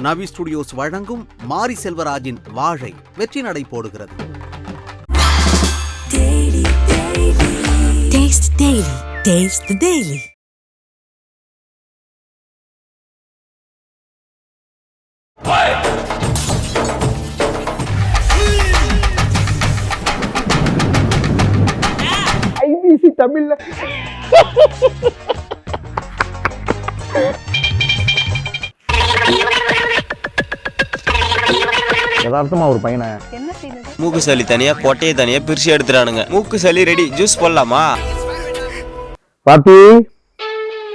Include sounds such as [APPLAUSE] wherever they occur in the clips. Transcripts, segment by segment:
நவி studios வழங்கும் மாரி செல்வராஜின் வாழை வெற்றி நடை போடுகிறது Taste Daily. Taste the Daily. IBC தமிழ்ல [LAUGHS] யதார்த்தமா ஒரு பையனை. மூக்கு சளி தனியா கொட்டையை தனியா பிரிச்சு எடுத்துறானுங்க. மூக்கு சளி ரெடி ஜூஸ் போடலாமா? பாத்தி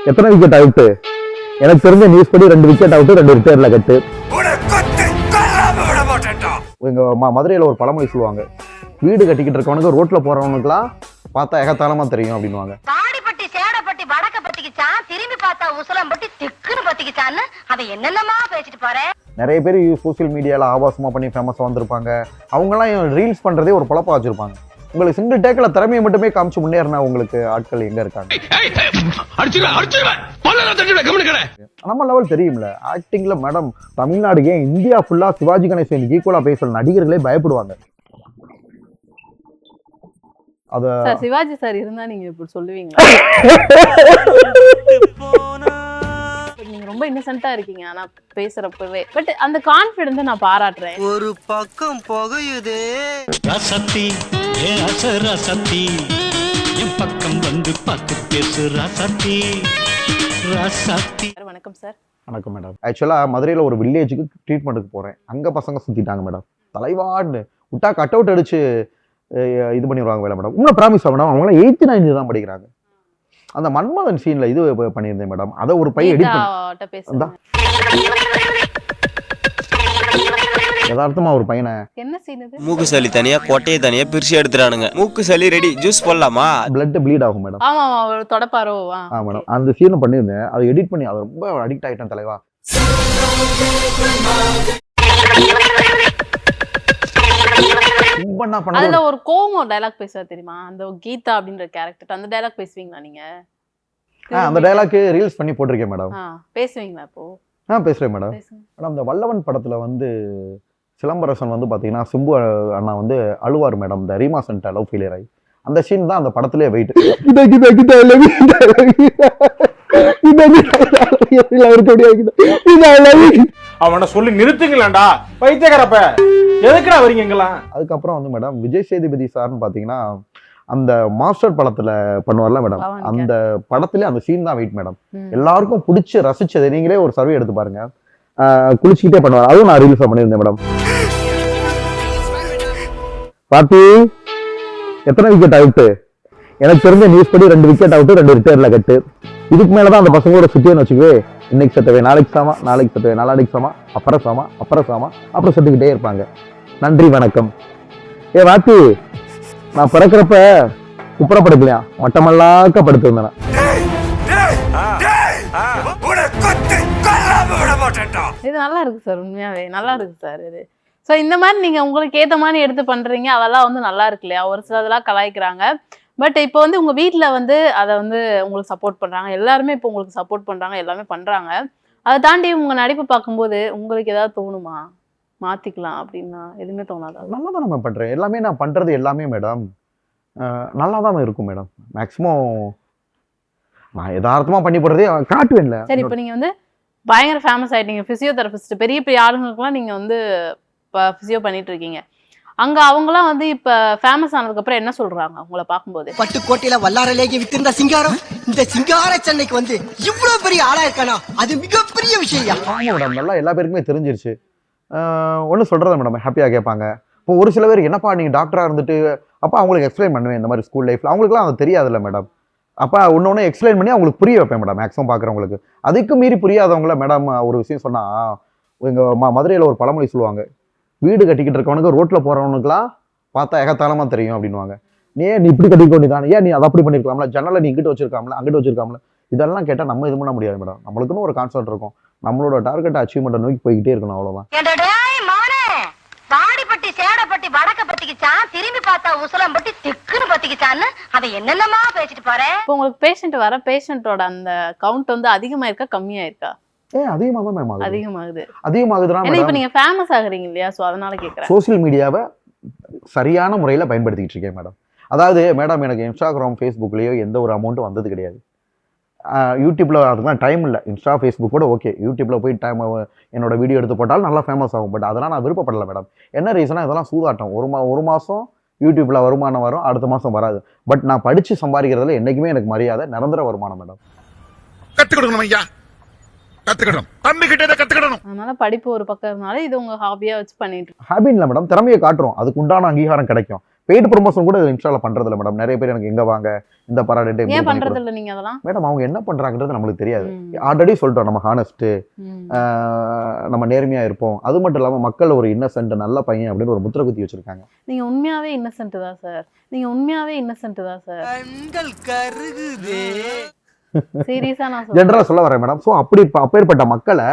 எத்தனை விக்கெட் அவுட்டு எனக்கு தெரிஞ்ச நியூஸ் படி ரெண்டு விக்கெட் அவுட்டு ரெண்டு ரிட்டையர்ல கட்டு. எங்க ம- மதுரையில ஒரு பழமொழி சொல்லுவாங்க. வீடு கட்டிக்கிட்டு இருக்கவனுக்கு ரோட்ல போறவனுக்குலாம் பார்த்தா ஏகத்தாளமா தெரியும் அப்படின்னுவாங்க. தாடிப்பட்டி சேடப்பட்டி வடக்க பத்திக்கிச்சான் திரும்பி பார்த்தா உசலம்பட்டி திக்குன்னு பத்திக்கிச்சான்னு அவன் என்னென்னமா பேசிட்டு போறேன் நிறைய பேர் சோஷியல் மீடியால ஆபாசமா பண்ணி ஃபேமஸா வந்திருப்பாங்க. அவங்கலாம் ரீல்ஸ் பண்றதே ஒரு பொழப்பா வச்சிருப்பாங்க. உங்களுக்கு சிங்கிள் டேக்கில் திறமையை மட்டுமே காமிச்சு முன்னேறின உங்களுக்கு ஆட்கள் எங்க இருக்காங்க? நம்ம லெவல் தெரியும்ல. ஆக்டிங்ல மேடம் தமிழ்நாடு ஏன் இந்தியா ஃபுல்லா சிவாஜி கணேசன் ஈக்குவலா பேசுற நடிகர்களே பயப்படுவாங்க. அத சிவாஜி சார் இருந்தா நீங்க இப்படி சொல்லுவீங்க [LAUGHS] [LAUGHS] நீங்க ரொம்ப இன்னசென்ட்டா இருக்கீங்க. ஆனா பேசுறப்பவே. பட் அந்த கான்பிடன்ஸ் நான் பாராட்டுறேன். ஒரு பக்கம் புகையுதே. ரசத்தி ஏ அச ரசத்தி என் பக்கம் வந்து பார்த்து பேசு ரசத்தி. ரசத்தி. வணக்கம் சார். வணக்கம் மேடம் ஆக்சுவலா மதுரையில ஒரு வில்லேஜுக்கு ட்ரீட்மெண்ட்டுக்கு போறேன். அங்க பசங்க சுத்திட்டாங்க மேடம் தலைவான்னு விட்டா கட் அவுட் அடிச்சு இது பண்ணிடுவாங்க வேலை மேடம் உங்களை ப்ராமிஸ் மேடம் அவங்களாம் எயித்து நைன்த்து தான் படிக்கிறாங்க. அந்த மன்மதன் சீன்ல இது பண்ணியிருந்தேன் மேடம் அதை ஒரு பையன் எடிட் அதான். யதார்த்தமா ஒரு பையனை. என்ன செய்யுது மூக்கு சளி தனியா கொட்டையை தனியா பிரிச்சு எடுத்துறானுங்க. மூக்கு சளி ரெடி ஜூஸ் போடலாமா? பிளட் ப்ளீட் ஆகும் மேடம் ஆமா ஆமா அவர் தொடப்பாரோ ஆ. மேடம் அந்த சீனை பண்ணியிருந்தேன். அதை எடிட் பண்ணி அதை ரொம்ப அடிக்ட் ஆகிட்டேன் தலைவா. ரொம்ப என்ன அதுல ஒரு கோவம் டைலாக் பேசுவா தெரியுமா அந்த கீதா அப்படின்ற கேரக்டர் அந்த டைலாக் பேசுவீங்களா நீங்க அந்த டைலாக் ரீல்ஸ் பண்ணி போட்டிருக்கேன் மேடம் பேசுவீங்களா இப்போ ஆ பேசுறேன் மேடம் மேடம் இந்த வல்லவன் படத்துல வந்து சிலம்பரசன் வந்து பாத்தீங்கன்னா சிம்பு அண்ணா வந்து அழுவார் மேடம் இந்த ரீமா சென்டா லவ் ஃபெயிலியர் ஆகி அந்த சீன் தான் அந்த படத்திலே வெயிட் அவனை சொல்லி நிறுத்துங்களேன்டா. பைத்தியக்காரப்ப. எதுக்குடா வரீங்க இங்கெல்லாம்? அதுக்கப்புறம் வந்து மேடம் விஜய் சேதுபதி சார்னு பாத்தீங்கன்னா அந்த மாஸ்டர் படத்துல பண்ணுவார்ல மேடம் அந்த படத்துல அந்த சீன் தான் வெயிட் மேடம். எல்லாருக்கும் பிடிச்சி ரசிச்சது நீங்களே ஒரு சர்வே எடுத்து பாருங்க. ஆஹ் குளிச்சுக்கிட்டே பண்ணுவார். அதுவும் நான் ரீல்ஸ் பண்ணியிருந்தேன் மேடம் பாத்தி எத்தனை விக்கெட் அவுட்டு எனக்கு தெரிஞ்ச நியூஸ் படி ரெண்டு விக்கெட் அவுட்டு ரெண்டு ரிட்டையர்ல கட்டு. இதுக்கு மேலதான் அந்த பசங்களோட சுத்தியன்னு வச்சுக்கவே இன்னைக்கு செத்தவை நாளைக்கு சாமா நாளைக்கு செத்தவை நாளாடிக்கு சாமா அப்புறம் சாமா அப்புறம் சாமா அப்புறம் செத்துக்கிட்டே இருப்பாங்க. நன்றி வணக்கம். ஏ வாத்தி நான் பிறக்கிறப்ப குப்புறப்படுக்கலையா மட்டமல்லாக்க படுத்திருந்தேன் இது நல்லா இருக்கு சார் உண்மையாவே. நல்லா இருக்கு சார் இது. ஸோ இந்த மாதிரி நீங்க உங்களுக்கு ஏத்த மாதிரி எடுத்து பண்றீங்க அதெல்லாம் வந்து நல்லா இருக்கு இல்லையா? ஒரு சிலதெல்லாம் கலாய்க்கிறாங்க. பட் இப்போ வந்து உங்க வீட்ல வந்து அதை வந்து உங்களுக்கு சப்போர்ட் பண்றாங்க. எல்லாருமே இப்போ உங்களுக்கு சப்போர்ட் பண்றாங்க. எல்லாமே பண்றாங்க. அதை தாண்டி உங்க நடிப்பு பார்க்கும்போது உங்களுக்கு ஏதாவது தோணுமா? மாத்திக்கலாம் அப்படின்னா எதுவுமே தோணாதா? நல்லா தான் நம்ம பண்றேன். எல்லாமே நான் பண்றது எல்லாமே மேடம். நல்லா தான் இருக்கும் மேடம். மேக்ஸிமம் நான் யதார்த்தமா பண்ணி போடுறதே காட்டுவேன்ல. சரி இப்போ நீங்க வந்து பயங்கர ஃபேமஸ் ஆயிட்டீங்க. பிசியோதெரபிஸ்ட் பெரிய பெரிய ஆளுங்களுக்குலாம் நீங்க வந்து பிசியோ பண்ணிட்டு இருக்கீங்க. அங்க அவங்கலாம் வந்து இப்ப ஃபேமஸ் ஆனதுக்கு அப்புறம் என்ன சொல்றாங்க உங்களை பார்க்கும்போது? பட்டுக்கோட்டையில வல்லாரலேகி வித்திருந்த சிங்காரம் இந்த சிங்கார சென்னைக்கு வந்து இவ்வளவு பெரிய ஆளா இருக்கானா? அது மிகப்பெரிய விஷயம் ஆமா மேடம் நல்லா எல்லா பேருக்குமே தெரிஞ்சிருச்சு. ஒன்றும் சொல்கிறத மேடம் ஹாப்பியாக கேட்பாங்க. இப்போ ஒரு சில பேர் என்னப்பா நீங்கள் டாக்டராக இருந்துட்டு அப்போ அவங்களுக்கு எக்ஸ்பிளைன் பண்ணுவேன் இந்த மாதிரி ஸ்கூல் லைஃப்பில் அவங்களுக்குலாம் அது தெரியாதுல்ல மேடம் அப்போ ஒன்று ஒன்று எக்ஸ்பிளைன் பண்ணி அவங்களுக்கு புரிய வைப்பேன் மேடம் மேக்ஸிமம் பார்க்குறவங்களுக்கு. அதுக்கு மீறி புரியாதவங்கள மேடம் ஒரு விஷயம் சொன்னால் எங்கள் ம மதுரையில் ஒரு பழமொழி சொல்லுவாங்க வீடு கட்டிக்கிட்டு இருக்கவனுக்கு ரோட்டில் போகிறவனுக்குலாம் பார்த்தா ஏகத்தாளமாக தெரியும் அப்படின்னுவாங்க. நீ ஏன் நீ இப்படி கட்டிக்க வேண்டியதானே ஏன் நீ அதை அப்படி பண்ணிருக்கலாம்ல? ஜன்னலை நீ இங்கிட்டு வச்சிருக்காமல அங்கிட்டு வச்சிருக்காமல இதெல்லாம் கேட்டால் நம்ம இது பண்ண முடியாது மேடம் நம்மளுக்குன்னு ஒரு கான்செப்ட் இருக்கும். நம்மளோட டார்கெட் அச்சீவ்மெண்ட்டை நோக்கி போய்கிட்டே இருக்கணும் அவ்வளோதான் தாடிப்பட்டி சேடப்பட்டி வடக்க பத்திக்கிச்சான் திரும்பி பார்த்தா உசலம்பட்டி திக்குன்னு பத்திக்கிச்சான்னு அவன் என்னென்னமா பேசிட்டு போறேன் இப்போ உங்களுக்கு பேஷண்ட் வர பேஷண்ட்டோட அந்த கவுண்ட் வந்து அதிகமா இருக்கா கம்மியா இருக்கா ஏன் அதிகமாக தான் மேம் ஆகுது? அதிகமாகுது. அதிகமாகுதுன்னா இப்ப மேடம் நீங்க ஃபேமஸ் ஆகுறீங்க இல்லையா? சோ அதனால கேக்குறேன். சோஷியல் மீடியாவை சரியான முறையில் பயன்படுத்திக்கிட்டு இருக்கேன் மேடம் அதாவது மேடம் எனக்கு இன்ஸ்டாகிராம் ஃபேஸ்புக்லேயோ எந்த ஒரு அமௌண்ட்டும் வந்தது கிடையாது. யூடியூப்ல அதுக்கெல்லாம் டைம் இல்லை. இன்ஸ்டா ஃபேஸ்புக் கூட ஓகே யூடியூப்ல போய் டைம் என்னோட வீடியோ எடுத்து போட்டாலும் நல்லா ஃபேமஸ் ஆகும். பட் அதெல்லாம் நான் விருப்பப்படல மேடம் என்ன ரீசனா இதெல்லாம் சூதாட்டம். ஒரு மா ஒரு மாதம் யூடியூப்ல வருமானம் வரும் அடுத்த மாதம் வராது. பட் நான் படித்து சம்பாதிக்கிறதுல என்றைக்குமே எனக்கு மரியாதை நிரந்தர வருமானம் மேடம் கத்துக்கிடணும் ஐயா? கத்துக்கிடணும் தம்பி கிட்ட கத்துக்கிடணும். அதனால படிப்பு ஒரு பக்கம் இருந்தாலும் இது உங்க ஹாபியா வச்சு பண்ணிட்டு இருக்கீங்க. ஹேபிட் இல்லை மேடம் திறமையை காட்டுறோம். அதுக்கு உண்டான அங்கீகாரம் கிடைக்கும். பெய்டு ப்ரொமோஷன் கூட இன்ஸ்டால பண்றது இல்லை மேடம் நிறைய பேர் எனக்கு எங்க வாங்க இந்த பராடேட்டு ஏன் பண்றது இல்ல நீங்க அதெல்லாம்? மேடம் அவங்க என்ன பண்றாங்கன்றது நம்மளுக்கு தெரியாது. ம், ஆல்ரெடி சொல்லிட்டோம் நம்ம ஹானஸ்ட் ம். நம்ம நேர்மையா இருப்போம். அது மட்டும் இல்லாம மக்கள் ஒரு இன்னசென்ட் நல்ல பையன் அப்படின்னு ஒரு முத்திர குத்தி வச்சிருக்காங்க. நீங்க உண்மையாவே இன்னசென்ட் தான் சார் நீங்க உண்மையாவே இன்னசென்ட் தான் சார் கண்கள் கருகுதே. சீரியஸா நான் ஜென்ரலா சொல்றேன் சொல்ல வரேன் மேடம் ஸோ அப்படி இப்ப அப்பேற்பட்ட மக்களை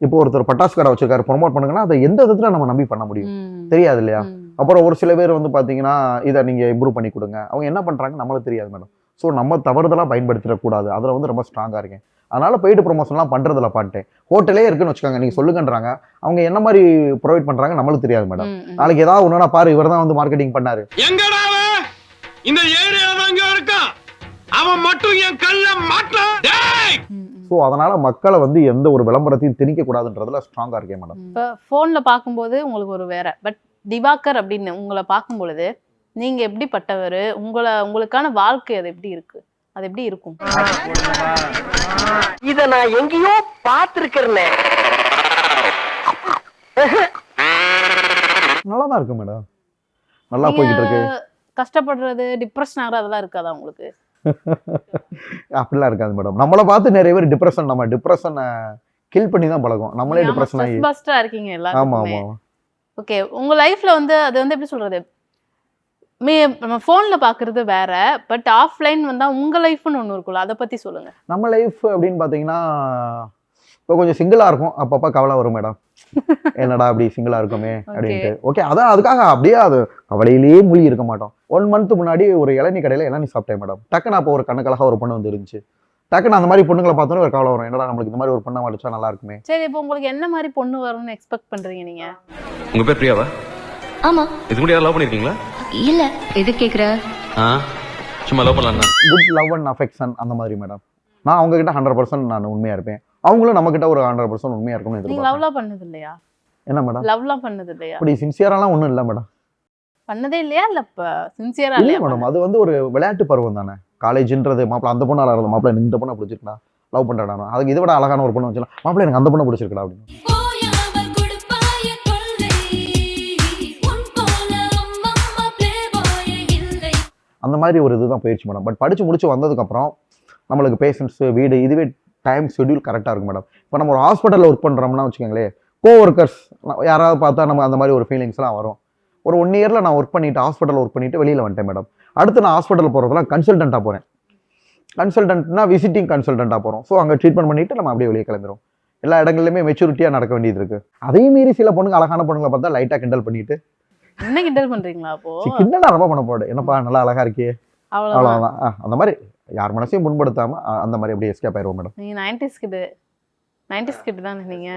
இப்போ ஒருத்தர் பட்டாசு கடை வச்சிருக்காரு ப்ரொமோட் பண்ணுங்கன்னா அதை எந்த விதத்துல நம்ம நம்பி பண்ண முடியும்? தெரியாது இல்லையா. அப்புறம் ஒரு சில பேர் வந்து பாத்தீங்கன்னா இதை நீங்க இம்ப்ரூவ் பண்ணி கொடுங்க. அவங்க என்ன பண்றாங்க நம்மளுக்கு தெரியாது மேடம் ஸோ நம்ம தவறுதலாக பயன்படுத்திடக்கூடாது. அதில் வந்து ரொம்ப ஸ்ட்ராங்கா இருக்கேன். அதனால பெய்டு ப்ரொமோஷன்லாம் பண்றதுல பண்ணிட்டேன் ஹோட்டலே இருக்குன்னு வச்சுக்கோங்க நீங்க சொல்லுங்கன்றாங்க. அவங்க என்ன மாதிரி ப்ரொவைட் பண்றாங்க நம்மளுக்கு தெரியாது மேடம். நாளைக்கு ஏதாவது ஒண்ணுனா பாரு இவர் தான் வந்து மார்க்கெட்டிங் பண்ணாரு. இந்த இருக்கான் அவன் மட்டும் என் கல்ல மாட்டான். ஸோ அதனால மக்களை வந்து எந்த ஒரு விளம்பரத்தையும் திணிக்க கூடாதுன்றதுல ஸ்ட்ராங்கா இருக்கேன் மேடம் இப்ப போன்ல பார்க்கும்போது உங்களுக்கு ஒரு வேற. பட் திவாகர் அப்படின்னு உங்களை பார்க்கும் பொழுது நீங்க எப்படிப்பட்டவர்? உங்களை உங்களுக்கான வாழ்க்கை அது எப்படி இருக்கு? அது எப்படி இருக்கும்? இத நான் எங்கேயோ பாத்துருக்கிறேன் நல்லா தான் இருக்கு மேடம் நல்லா போய்கிட்டு இருக்கு. கஷ்டப்படுறது டிப்ரெஷன் ஆகுறது அதெல்லாம் இருக்காதா உங்களுக்கு? அப்படிலாம் இருக்காது மேடம் நம்மளை பார்த்து நிறைய பேர் டிப்ரெஷன் நம்ம டிப்ரெஷனை கில் பண்ணி தான் பழகும் நம்மளே டிப்ரெஷன் ஆகி பஸ்டா இருக்கீங்க ஆமா எல்லாருமே ஆமா. ஓகே உங்க லைஃப்ல வந்து அது வந்து எப்படி சொல்றது? மீ நம்ம போன்ல பாக்குறது வேற பட் ஆஃப்லைன் வந்தா உங்க லைஃப்னு ஒண்ணு இருக்கும்ல அதை பத்தி சொல்லுங்க. நம்ம லைஃப் அப்படின்னு பார்த்தீங்கன்னா இப்போ கொஞ்சம் சிங்கிளாக இருக்கும். அப்பப்போ கவலை வரும் மேடம். [LAUGHS] என்னடா அப்படி சிங்கிளாக இருக்குமே அப்படின்ட்டு. ஓகே அதான் அதுக்காக அப்படியே அது கவலையிலேயே மூழ்கி இருக்க மாட்டோம். ஒன் மந்த் முன்னாடி ஒரு இளநீ கடையில் இளநீ சாப்பிட்டேன் மேடம். டக்குன்னு அப்போ ஒரு கணக்கழகாக ஒரு பொண்ணு வந்து இருந்துச்சு டக்குன்னு அந்த மாதிரி பொண்ணுங்களை பார்த்தோன்னே ஒரு கவலை வரும். என்னடா நம்மளுக்கு இந்த மாதிரி ஒரு பொண்ணை வடிச்சா நல்லா இருக்குமே? சரி இப்போ உங்களுக்கு என்ன மாதிரி பொண்ணு வரும்னு எக்ஸ்பெக்ட் பண்றீங்க நீங்க? உங்க பேர் பிரியாவா? ஆமா. இது கூட லவ் பண்ணிருக்கீங்களா? இல்ல எது கேக்குற? சும்மா லவ் பண்ணலாம் குட் லவ் அண்ட் அஃபெக்ஷன் அந்த மாதிரி மேடம். நான் அவங்க கிட்ட ஹண்ட்ரட் பர்சன்ட் நான் உண்மையா இருப்பேன். அவங்களும் நம்ம கிட்ட ஒரு ஹண்ட்ரட் பர்சன்ட் உண்மையா இருக்கணும்னு நீங்க லவ்லாம் பண்ணது இல்லையா என்ன மேடம் லவ்லாம் பண்ணது இல்லையா அப்படி சின்சியராலாம் ஒன்றும் இல்லை மேடம் பண்ணதே இல்லையா? இல்ல இப்ப சின்சியரா இல்லை இல்லையா? மேடம் அது வந்து ஒரு விளையாட்டு பருவம் தானே. காலேஜ்ன்றது மாப்பிள்ள அந்த பொண்ணு அழகாக மாப்பிள்ள எனக்கு இந்த பொண்ணை பிடிச்சிருக்கா லவ் பண்ணுறா அதுக்கு இதை விட அழகான ஒரு பொண்ணு வச்சுலாம் மாப்பிள்ள எனக்கு அந்த பொண்ணை பிடிச்சிருக்கா அப்படின்னு. அந்த மாதிரி ஒரு இதுதான் போயிடுச்சு மேடம் பட் படிச்சு முடிச்சு வந்ததுக்கப்புறம் நம்மளுக்கு பேஷண்ட்ஸு வீடு இதுவே டைம் ஷெட்யூல் கரெக்டாக இருக்கும் மேடம் இப்போ நம்ம ஒரு ஹாஸ்பிட்டலில் ஒர்க் பண்ணுறோம்னா வச்சுக்கோங்களேன் கோ ஒர்க்கர்ஸ் யாராவது பார்த்தா நம்ம அந்த மாதிரி ஒரு ஃபீலிங்ஸ்லாம் வரும். ஒரு ஒன் இயரில் நான் ஒர்க் பண்ணிட்டு ஹாஸ்பிட்டல் ஒர்க் பண்ணிட்டு வெளியில் வந்துட்டேன் மேடம் அடுத்து நான் ஹாஸ்பிட்டல் போகிறதுலாம் கன்சல்டண்ட்டாக போகிறேன் கன்சல்டன்ட்னா விசிட்டிங் கன்சல்டண்ட்டாக போகிறோம் ஸோ அங்கே ட்ரீட்மெண்ட் பண்ணிட்டு நம்ம அப்படியே வெளியே கிளம்பிடும் எல்லா இடங்கள்லையுமே மெச்சூரிட்டியாக நடக்க வேண்டியது இருக்கு. அதையும் மீறி சில பொண்ணுங்க அழகான பொண்ணுங்களை பார்த்தா லைட்டாக கிண்டல் பண்ணிட்டு. என்ன கிண்டல் பண்றீங்களா அப்போ? "சி, கிண்டலா ரொம்ப பண்ண போடு என்னப்பா நல்லா அழகா இருக்கே அவ்வளோதான் அந்த மாதிரி யார் மனசையும் புண்படுத்தாம ஆ, அந்த மாதிரி அப்படியே எஸ்கேப் ஆயிடுவோம் மேடம் நீங்க நைன்டிஸ் கிட்டு நைன்டிஸ் கிட்டு தானே நீங்க?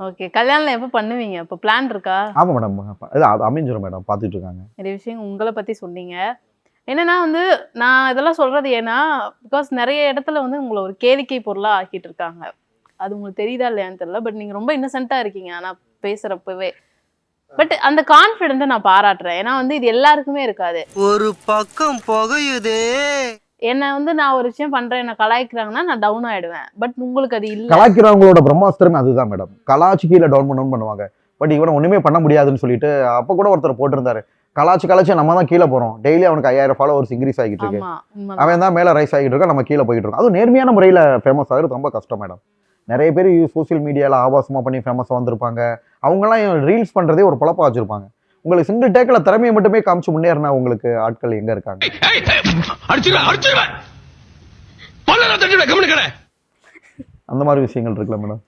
ஓகே கல்யாணம் எப்போ பண்ணுவீங்க? இப்போ பிளான் இருக்கா? ஆமாம் மேடம் அது அமைஞ்சிரும் மேடம் பார்த்துட்டு இருக்காங்க. நிறைய விஷயம் உங்களை பத்தி சொன்னீங்க. என்னன்னா வந்து நான் இதெல்லாம் சொல்றது ஏன்னா பிகாஸ் நிறைய இடத்துல வந்து உங்களை ஒரு கேளிக்கை பொருளா ஆக்கிட்டு இருக்காங்க. அது உங்களுக்கு தெரியுதா இல்லையான்னு தெரியல. பட் நீங்க ரொம்ப இன்னசென்ட்டா இருக்கீங்க. ஆனா பேசுறப்பவே. பட் அந்த கான்ஃபிடென்ட்டை நான் பாராட்டுறேன். ஏன்னா வந்து இது எல்லாருக்குமே இருக்காது. ஒரு பக்கம் புகையுதே. என்ன வந்து நான் ஒரு விஷயம் பண்றேன் என்ன கலாய்க்கிறாங்கன்னா நான் டவுன் ஆயிடுவேன். பட் உங்களுக்கு அது இல்ல. கலாய்க்கிறவங்களோட பிரம்மாஸ்திரமே அதுதான் மேடம் கலாச்சி கீழே டவுன் பண்ணணும்னு பண்ணுவாங்க. பட் இவனை ஒண்ணுமே பண்ண முடியாதுன்னு சொல்லிட்டு அப்போ கூட ஒருத்தர் போட்டிருந்தாரு. கலாச்சி கலாச்சி நம்ம தான் கீழே போறோம். டெய்லி அவனுக்கு ஐயாயிரம் ஃபாலோவர்ஸ் இன்க்ரீஸ் ஆகிட்டு இருக்கு. அவன் தான் மேலே ரைஸ் ஆகிட்டு இருக்கா நம்ம கீழே போயிட்டு இருக்கோம். அதுவும் நேர்மையான முறையில் ஃபேமஸ் ஆகுறது ரொம்ப கஷ்டம் மேடம் நிறைய பேர் சோஷியல் மீடியாவில் ஆபாசமாக பண்ணி ஃபேமஸாக வந்திருப்பாங்க. அவங்கெல்லாம் ரீல்ஸ் பண்ணுறதே ஒரு பொழப்பா வச்சிருப்பாங்க. உங்களுக்கு சிங்கிள் டேக்கில் திறமையை மட்டுமே காமிச்சு முன்னேறினா உங்களுக்கு ஆட்கள் எங்கே இருக்காங்க? அந்த மாதிரி விஷயங்கள் இருக்குல்ல மேடம்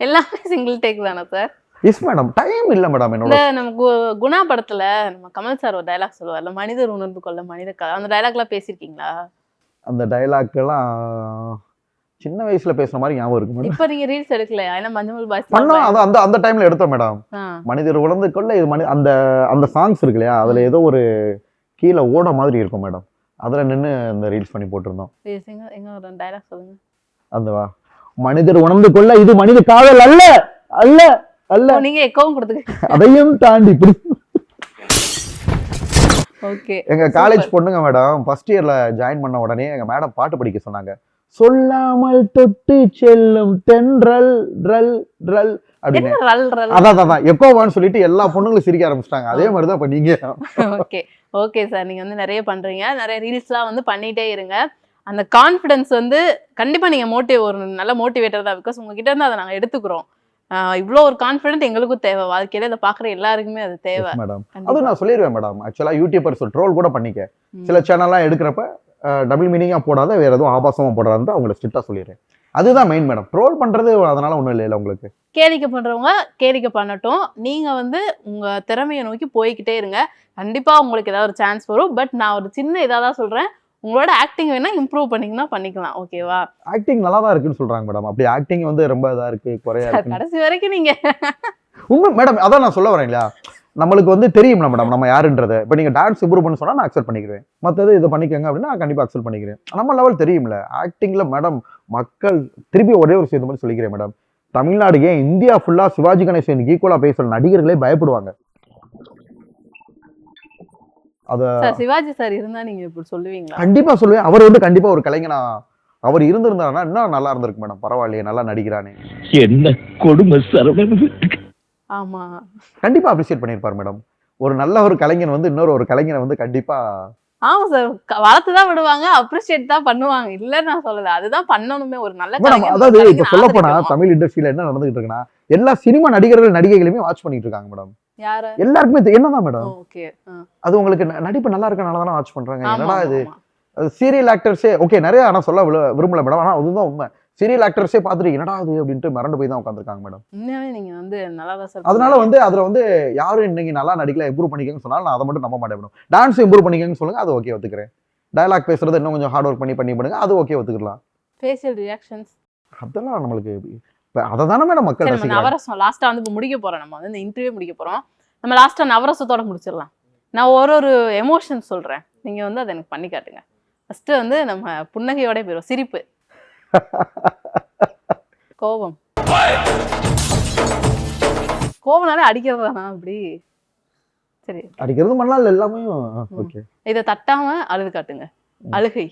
எல்லாமே சிங்கிள் டேக் தானே சார் எஸ் மேடம் டைம் இல்லை மேடம் என்னோட. இல்ல நம்ம கு- குணா படத்துல நம்ம கமல் சார் ஒரு டைலாக் சொல்லுவார்ல மனிதர் உணர்ந்து கொள்ள மனித அந்த டைலாக்லாம் பேசியிருக்கீங்களா? அந்த டைலாக்கெல்லாம் சின்ன வயசுல பேசுற மாதிரி ஞாபகம் இருக்கு மேடம். இப்ப நீங்க ரீல்ஸ் எடுக்கலையா? ஏன்னா மஞ்சள் பாய்ஸ் பண்ணோம். அது அந்த அந்த டைம்ல எடுத்தோம் மேடம். மனிதர் உழந்து கொள்ள இது மனி அந்த அந்த சாங்ஸ் இருக்கு இல்லையா? அதுல ஏதோ ஒரு கீழே ஓட மாதிரி இருக்கும் மேடம். அதுல நின்னு இந்த ரீல்ஸ் பண்ணி போட்டிருந்தோம். எங்க ஒரு டைலாக் சொல்லுங்க. மனிதர் உணர்ந்து கொள்ள இது மனித காதல் அல்ல. அல்ல அல்ல. நீங்க எக்கவும் கொடுத்துக்க. அதையும் தாண்டி இப்படி. ஓகே எங்க காலேஜ் பொண்ணுங்க மேடம் ஃபர்ஸ்ட் இயர்ல ஜாயின் பண்ண உடனே எங்க மேடம் பாட்டு படிக்க சொன்னாங்க. சொல்லாமல் தொட்டு செல்லும் தென்றல் ரல் ரல் அப்படின்னு. அதான் அதான், எக்கோவான்னு சொல்லிட்டு எல்லா பொண்ணுங்களும் சிரிக்க ஆரம்பிச்சிட்டாங்க. அதே மாதிரி தான் இப்ப நீங்க. ஓகே. Okay sir. நீங்க வந்து நிறைய பண்றீங்க. நிறைய ரீல்ஸ்லாம் வந்து பண்ணிட்டே இருங்க. அந்த கான்ஃபிடன்ஸ் வந்து கண்டிப்பா நீங்க மோட்டிவ் ஒரு நல்ல மோட்டிவேட்டர் தான். பிகாஸ் உங்ககிட்ட இருந்து அதை நாங்க எடுத்துக்கிறோம். இவ்வளோ ஒரு கான்ஃபிடென்ட் எங்களுக்கும் தேவை. வாழ்க்கையில இதை பாக்குற எல்லாருக்குமே அது தேவை. மேடம். அதுவும் நான் சொல்லிடுவேன் மேடம் ஆக்சுவலா யூடியூபர்ஸ் ட்ரோல் கூட பண்ணிக்க. சில சேனல்லாம் எடுக்கிறப்ப டபுள் மீனிங்கா போடாத வேற எதுவும் ஆபாசமா போடாதான் அவங்கள ஸ்ட்ரிக்டா சொல்லிடுறேன். அதுதான் மெயின் மேடம் ட்ரோல் பண்றது அதனால ஒண்ணும் இல்லை உங்களுக்கு? கேளிக்கை பண்றவங்க கேளிக்கை பண்ணட்டும். நீங்க வந்து உங்க திறமையை நோக்கி போய்க்கிட்டே இருங்க. கண்டிப்பா உங்களுக்கு ஏதாவது ஒரு சான்ஸ் வரும். பட் நான் ஒரு சின்ன இதாக தான் சொல்றேன். உங்களோட ஆக்டிங் வேணா இம்ப்ரூவ் பண்ணீங்கன்னா பண்ணிக்கலாம். ஓகேவா ஆக்டிங் நல்லா தான் இருக்குன்னு சொல்றாங்க மேடம் அப்படி ஆக்டிங் வந்து ரொம்ப இதா இருக்கு குறையா கடைசி வரைக்கும் நீங்க. உண்மை மேடம் அதான் நான் சொல்ல வரேன் இல்லையா? நம்மளுக்கு வந்து தெரியும் மேடம் நம்ம யாருன்றது. இப்போ நீங்க டான்ஸ் இம்ப்ரூவ் பண்ண சொன்னா நான் அக்செப்ட் பண்ணிக்கிறேன். மற்றது இதை பண்ணிக்கங்க அப்படின்னா நான் கண்டிப்பா அக்செப்ட் பண்ணிக்கிறேன். நம்ம லெவல் தெரியும்ல. ஆக்டிங்ல மேடம் மக்கள் திருப்பி ஒரே ஒரு விஷயத்த மாதிரி சொல்லிக்கிறேன் மேடம் தமிழ்நாடு ஏன் இந்தியா ஃபுல்லா சிவாஜி கணேசன் ஈக்குவலா பேசுற நடிகர்களே பயப்படுவாங்க. அத சார் சிவாஜி சார் இருந்தா நீங்க இப்படி சொல்லுவீங்களா? கண்டிப்பா சொல்லுவேன். அவர் வந்து கண்டிப்பா ஒரு கலைஞனா அவர் இருந்திருந்தாருன்னா இன்னும் நல்லா இருந்திருக்கு மேடம் பரவாயில்லையே நல்லா நடிக்கிறானே. என்ன கொடுமை சரவணன் ஆமா. கண்டிப்பா அப்ரிசியேட் பண்ணியிருப்பார் மேடம் ஒரு நல்ல ஒரு கலைஞன் வந்து இன்னொரு ஒரு கலைஞனை வந்து கண்டிப்பா ஆமா சார் வளர்த்து தான் விடுவாங்க அப்ரிஷியேட் தான் பண்ணுவாங்க. இல்ல நான் சொல்லல. அதுதான் பண்ணணுமே. ஒரு நல்ல அதாவது இப்ப சொல்ல போனா. தமிழ் இண்டஸ்ட்ரியில என்ன நடந்துகிட்டு இருக்குன்னா எல்லா சினிமா நடிகர்கள் நடிகைகளுமே வாட்ச் பண்ணிட்டு இருக்காங்க மேடம் யார? எல்லாருக்குமே என்னதான் மேடம் ஓகே அது உங்களுக்கு நடிப்பு நல்லா இருக்கனால தானே வாட்ச் பண்றாங்க. என்னடா இது. சீரியல் ஆக்டர்ஸே ஓகே நிறைய ஆனா சொல்ல விரும்பல மேடம் ஆனா அதுதான் உண்மை. சீரியல் ஆக்டர்ஸே பார்த்துட்டு என்னடா அது அப்படின்ட்டு மிரண்டு போய் தான் உட்காந்துருக்காங்க மேடம் உண்மையாவே நீங்க வந்து நல்லா தான் சார் அதனால வந்து அதுல வந்து யாரும் இன்னைக்கு நல்லா நடிக்கல இம்ப்ரூவ் பண்ணிக்கங்கன்னு சொன்னாலும் நான் அதை மட்டும் நம்ப மாட்டேன் மேடம் டான்ஸ் இம்ப்ரூவ் பண்ணிக்கங்கன்னு சொல்லுங்க அது ஓகே ஒத்துக்கிறேன். டயலாக் பேசுறது இன்னும் கொஞ்சம் ஹார்ட் ஒர்க் பண்ணி பண்ணி பண்ணுங்க அது ஓகே ஒத்துக்கலாம். ஃபேஷியல் ரியாக்ஷன்ஸ் அதெல்லாம் நம்மளுக்கு இப்ப அதை தானே மேடம் மக்கள் நம்ம நவரசம் லாஸ்டா வந்து இப்போ முடிக்க போறோம் நம்ம வந்து இந்த இன்டர்வியூ முடிக்க போறோம். நம்ம லாஸ்டா நவரசத்தோட முடிச்சிடலாம். நான் ஒரு ஒரு எமோஷன் சொல்றேன். நீங்க வந்து அதை எனக்கு பண்ணி காட்டுங்க. ஃபர்ஸ்ட் வந்து நம்ம புன்னகையோட போயிடும் சிரிப்பு. கோபம். கோபம்னாலே அடிக்கிறது தானா அப்படி சரி. அடிக்கிறது பண்ணலாம் இல்ல எல்லாமே ஓகே. இதை தட்டாம அழுது காட்டுங்க. அழுகை.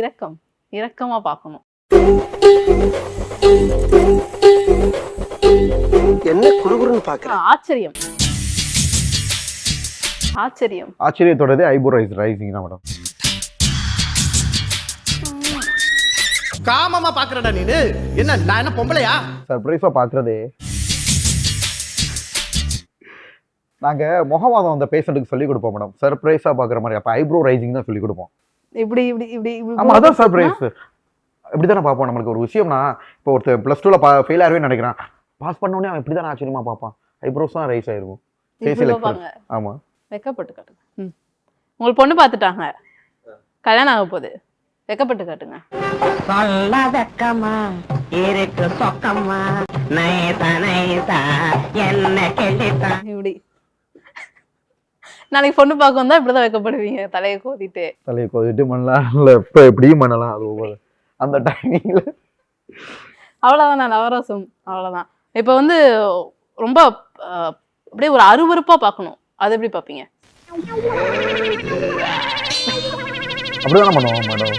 இரக்கம். இரக்கமா பார்க்கணும். என்ன குறுகுறுன்னு பாக்குற ஆச்சரியம். ஆச்சரியம். ஆச்சரியத்தோடதே ஐபோ ரைஸ் ரைசிங் தான் மேடம். காமமா பாக்குறடா நீனு. என்ன நான் என்ன பொம்பளையா? சர்ப்ரைஸா பாக்குறதே. நாங்க முகவாதம் அந்த பேஷண்ட்டுக்கு சொல்லி கொடுப்போம் மேடம். சர்ப்ரைஸா பாக்குற மாதிரி. அப்ப ஐப்ரோ ரைசிங் தான் சொல்லி கொடுப்போம். இப்படி இப்படி இப்படி இப்படி ஆமா அதான் சர்ப்ரைஸ் இப்படிதானே பார்ப்போம் நம்மளுக்கு. ஒரு விஷயம்னா இப்போ ஒருத்தர் பிளஸ் டூல ஃபெயில் ஆகவே நினைக்கிறான். பாஸ் பண்ண உடனே அவன் இப்படிதான் ஆச்சரியமா பார்ப்பான் ஐப்ரோஸ் தான் ரைஸ் ஆயிருக்கும் இப்படி facial பார்ப்பாங்க ஆமா. வெக்கப்பட்டு காட்டுங்க. ம். உங்களுக்கு பொண்ணு பார்த்துட்டாங்க. கல்யாணம் ஆக போகுது. வெக்கப்பட்டு காட்டுங்க. சொல்லாதக்கம்மா இருக்கு சொக்கம்மா. நைசா நைசா என்ன கெள்ளித்தான் இப்படி. நாளைக்கு பொண்ணு பார்க்க வந்தா இப்படிதான் வெக்கப்படுவீங்க. தலையை கோதிட்டு. தலையை கொதிட்டு பண்ணலாம் இல்ல இப்போ எப்படியும் பண்ணலாம் அது ஒவ்வொரு அந்த டைமிங்ல அவ்வளவுதான் நான் நவரசம். அவ்வளவுதான். இப்போ வந்து ரொம்ப அஹ், அப்படியே ஒரு அருவருப்பா பார்க்கணும். அது எப்படி பார்ப்பீங்க? அப்படிதானே பண்ணுவோம் மேடம்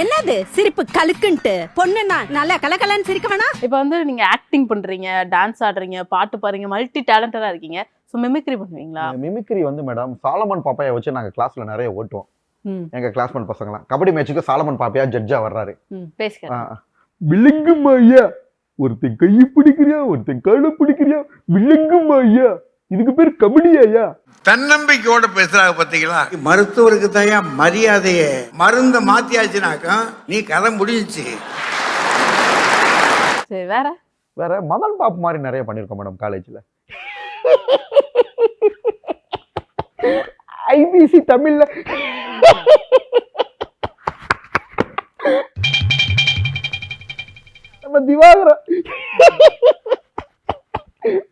என்னது? சிரிப்பு கலுக்குன்ட்டு பொண்ணுன்னா நல்லா கலகலன்னு சிரிக்க வேணா? இப்போ வந்து நீங்க ஆக்டிங் பண்றீங்க டான்ஸ் ஆடுறீங்க பாட்டு பாடுறீங்க மல்டி டேலண்டடா இருக்கீங்க. ஸோ மிமிக்ரி பண்ணுவீங்களா? மிமிக்ரி வந்து மேடம் சாலமன் பாப்பாயை வச்சு நாங்க கிளாஸ்ல நிறைய ஓட்டுவோம். ம். எங்க கிளாஸ்மேட் பசங்களாம் கபடி மேட்சுக்கு சாலமன் பாப்பையா ஜட்ஜா வர்றாரு. ம் பேசிக்க விலங்குமா ஐயா ஒருத்தன் கையை பிடிக்கிறியா ஒருத்தன் காலை பிடிக்கிறியா? விலங்குமா ஐயா இதுக்கு பேர் கபடி ஐயா. தன்னம்பிக்கையோட பேசுறாங்க பாத்தீங்களா? மருத்துவருக்கு தயா மரியாதையே மருந்த மாத்தியாச்சுனாக்கா நீ கதை முடிஞ்சிச்சு. சரி வேற? வேற மதன் பாப்பு மாதிரி நிறைய பண்ணிருக்கோம் மேடம் காலேஜ்ல. ஐபிசி தமிழ்ல. நம்ம திவாகரன்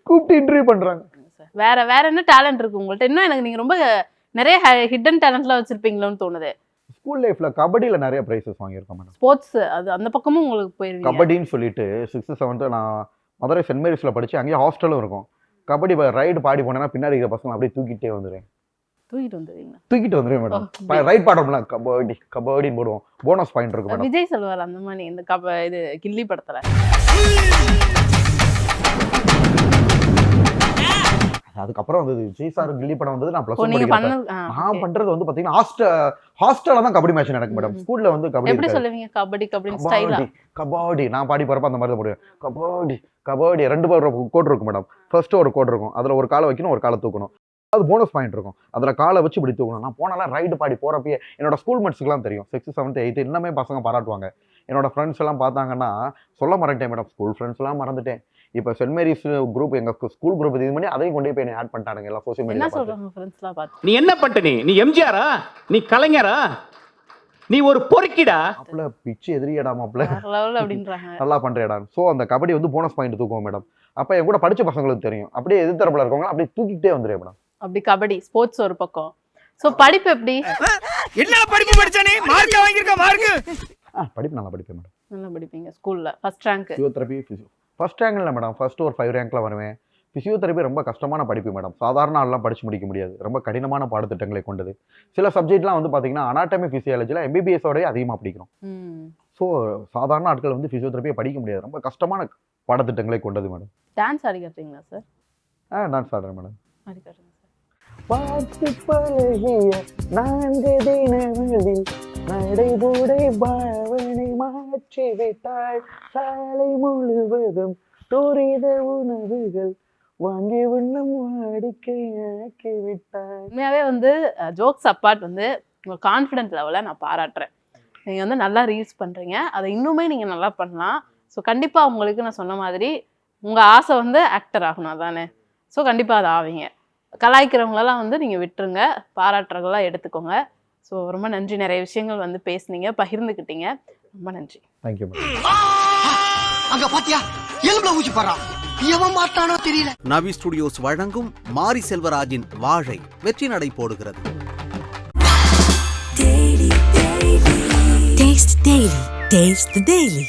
கூப்பிட்டு இன்டர்வியூ பண்றாங்க. வேற வேற என்ன டேலண்ட் இருக்கு உங்கள்ட்ட? இன்னும் எனக்கு நீங்க ரொம்ப நிறைய ஹிடன் டேலண்ட்லாம் வச்சிருப்பீங்களோன்னு தோணுது. ஸ்கூல் லைஃப்ல கபடியில நிறைய பிரைசஸ் வாங்கியிருக்கேன் மேடம் ஸ்போர்ட்ஸ் அது அந்த பக்கமும் உங்களுக்கு போயிருவீங்க. கபடின்னு சொல்லிட்டு சிக்ஸ்த்து செவன்த்து நான் மதுரை சென்ட் மேரிஸ்ல படிச்சு அங்கேயே ஹாஸ்டலும் இருக்கும். கபடி ரைடு பாடி போனேன்னா பின்னாடி இருக்கிற பசங்க அப்படியே தூக்கிட்டே வந்துடுவேன் தூக்கிட்டு வந்துருவீங்க தூக்கிட்டு வந்துடுவேன் மேடம் ரைட் பாடுறோம்ல கபடி கபடின்னு போடுவோம். போனஸ் பாயிண்ட் இருக்கும் விஜய் சொல்லுவார் அந்த மாதிரி இந்த கப இது கில்லி படத்துல. அதுக்கப்புறம் வந்தது. விஜய் சார் கில்லி படம் வந்தது நான் ப்ளஸ் நான். பண்றது வந்து பாத்தீங்கன்னா ஹாஸ்டல் ஹாஸ்டல்ல தான் கபடி மேட்ச் நடக்கும் மேடம். ஸ்கூல்ல வந்து கபடி எப்படி. சொல்லுவீங்க? கபடி கபடி ஸ்டைலா கபாடி. நான் பாடி போறப்ப அந்த மாதிரி தான் போடுவேன். கபாடி கபாடி. ரெண்டு பேர் கோட் இருக்கும் மேடம். ஃபர்ஸ்ட் ஒரு கோட் இருக்கும். அதுல ஒரு காலை வைக்கணும் ஒரு காலை தூக்கணும். அது போனஸ் பாயிண்ட் இருக்கும். அதுல காலை வச்சு இப்படி தூக்கணும். நான் போனாலாம் ரைடு பாடி போறப்பயே என்னோட ஸ்கூல் மேட்ஸ்க்குலாம் தெரியும். சிக்ஸ்த் செவன்த் எயித்து இன்னமே பசங்க பாராட்டுவாங்க. என்னோட ஃப்ரெண்ட்ஸ் எல்லாம் பார்த்தாங்கன்னா சொல்ல மறந்துட்டேன் மேடம். ஸ்கூல் ஃப்ரெண்ட்ஸ் எல்லாம் மறந்துட்டேன். இப்போ சென்ட் மேரிஸ் குரூப் எங்க ஸ்கூல் குரூப் இது பண்ணி அதையும் கொண்டு போய் ஆட் பண்ணிட்டானுங்க எல்லாம் சோசியல் என்ன மீடியா சொல்றாங்க ஃப்ரெண்ட்ஸ்லாம் பார்த்து? நீ என்ன பண்ணிட்ட நீ? நீ எம்ஜிஆரா? நீ கலைஞரா? நீ ஒரு பொறுக்கிடா? மாப்பிள்ள பிச்சு எதிரியடா லெவல் அப்படின்றாங்க. நல்லா பண்றேடா ஸோ அந்த கபடி வந்து போனஸ் பாயிண்ட் தூக்குவோம் மேடம் அப்போ என் கூட படிச்ச பசங்களுக்கு தெரியும். அப்படியே எதிர்த்தரப்புல இருக்கவங்க அப்படியே தூக்கிட்டே வந்துடுவேன் மேடம் அப்படி கபடி ஸ்போர்ட்ஸ் ஒரு பக்கம். சோ படிப்பு எப்படி? என்ன படிப்பு படிச்சானே மார்க் வாங்கிருக்க மார்க் படிப்பு நல்லா படிப்பேன் மேடம் நல்லா படிப்பீங்க ஸ்கூல்ல first rank physiotherapy physio first rank madam first ஒரு ஃபைவ் ரேங்க்ல வருவேன். ஃபிசியோதெரப்பி ரொம்ப கஷ்டமான படிப்பு மேடம் சாதாரண ஆள்லாம் படிச்சு முடிக்க முடியாது. ரொம்ப கடினமான பாடத்திட்டங்களை கொண்டது. சில சப்ஜெக்ட்லாம் வந்து பார்த்தீங்கன்னா அனாட்டமி ஃபிசியாலஜியில் எம்பிபிஎஸோடய அதிகமாக படிக்கிறோம். ஸோ சாதாரண ஆட்கள் வந்து ஃபிசியோதெரப்பியை படிக்க முடியாது. ரொம்ப கஷ்டமான பாடத்திட்டங்களை கொண்டது மேடம் டான்ஸ் ஆடி கட்டுறீங்களா சார் ஆ நான் சாடுறேன் மேடம் பார்த்து பழகிய நான்கு தினங்களில் நடைபுடை பாவனை மாற்றி விட்டாள் சாலை முழுவதும் துரித உணவுகள் வாங்கி உண்ணும் வாடிக்கையாக்கி விட்டாள். உண்மையாவே வந்து ஜோக்ஸ் அப்பார்ட் வந்து உங்கள் கான்ஃபிடென்ட் லெவலை நான் பாராட்டுறேன். நீங்கள் வந்து நல்லா ரீல்ஸ் பண்ணுறீங்க அதை இன்னுமே நீங்கள் நல்லா பண்ணலாம். ஸோ கண்டிப்பாக உங்களுக்கு நான் சொன்ன மாதிரி உங்கள் ஆசை வந்து ஆக்டர் ஆகணும் அதானே? ஸோ கண்டிப்பாக அதை ஆவீங்க. கலாய்க்கிறவங்களெல்லாம் வந்து நீங்கள் விட்டுருங்க. பாராட்டுறவங்களாம் எடுத்துக்கோங்க. ஸோ ரொம்ப நன்றி. நிறைய விஷயங்கள் வந்து பேசுனீங்க பகிர்ந்துக்கிட்டீங்க ரொம்ப நன்றி. தேங்க்யூ அங்க பாத்தியா? எலும்புல ஊசி போடுறான் எவன் மாட்டானோ தெரியல. நவி ஸ்டுடியோஸ் வழங்கும் மாரி செல்வராஜின் வாழை வெற்றி நடை போடுகிறது. Taste Daily. Taste the Daily.